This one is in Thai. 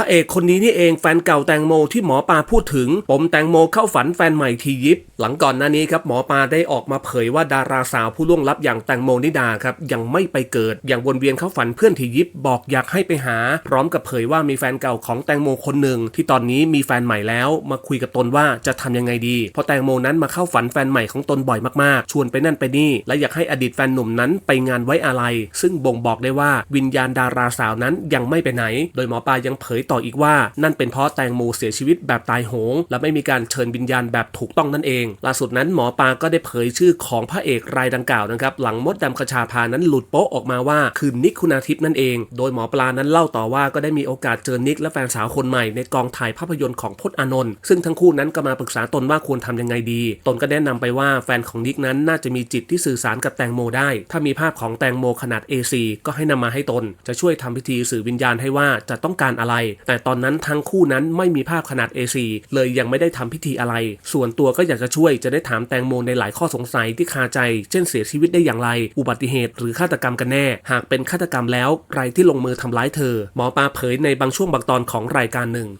พระเอกคนนี้นี่เองแฟนเก่าแตงโมที่หมอปลาพูดถึง ปมแตงโมเข้าฝันแฟนใหม่ทียิป หลังก่อนหน้านี้ครับหมอปลาได้ออกมาเผยว่าดาราสาวผู้ล่วงลับอย่างแตงโมนิดาครับยังไม่ไปเกิดอย่างวนเวียนเข้าฝันเพื่อนทียิปบอกอยากให้ไปหา พร้อมกับเผยว่ามีแฟนเก่าของแตงโมคนหนึ่งที่ตอนนี้มีแฟนใหม่แล้วมาคุยกับตนว่าจะทำยังไงดี เพราะแตงโมนั้นมาเข้าฝันแฟนใหม่ของตนบ่อยมากๆ ชวนไปนั่นไปนี่ และอยากให้อดีตแฟนหนุ่มนั้นไปงานไว้อาลัยซึ่งบ่งบอกได้ว่าวิญญาณดาราสาวนั้นยังไม่ไปไหน โดยหมอปลายังเผยต่ออีกว่า นั่นเป็นเพราะแตงโมเสียชีวิตแบบตายโหง และไม่มีการเชิญวิญญาณแบบถูกต้องนั่นเอง ล่าสุดนั้นหมอปลาก็ได้เผยชื่อของพระเอกรายดังกล่าวนะครับหลังมดดำคชาพานั้นหลุดโป๊ะออกมาว่าคือนิกคุณาทิพย์นั่นเอง โดยหมอปลานั้นเล่าต่อว่าก็ได้มีโอกาสเจอนิกและแฟนสาวคนใหม่ในกองถ่ายภาพยนตร์ของพจน์อานนท์ซึ่งทั้งคู่นั้นก็มาปรึกษาตนว่าควรทำยังไงดี ตนก็แนะนำไปว่าแฟนของนิกนั้นน่าจะมีจิตที่สื่อสารกับแตงโมได้ ถ้ามีภาพของแตงโมขนาด A4 ก็ให้นำมาให้ตน จะช่วยทำพิธีสื่อวิญญาณให้ว่าจะต้องการอะไรแต่ตอนนั้นทั้งคู่นั้นไม่มีภาพขนาด A4 เลยยังไม่ได้ทำพิธีอะไร ส่วนตัวก็อยากจะช่วยจะได้ถามแตงโมในหลายข้อสงสัยที่คาใจ เช่นเสียชีวิตได้อย่างไร อุบัติเหตุหรือฆาตกรรมกันแน่ หากเป็นฆาตกรรมแล้วใครที่ลงมือทำร้ายเธอ หมอปลาเผยในบางช่วงบางตอนของรายการหนึ่ง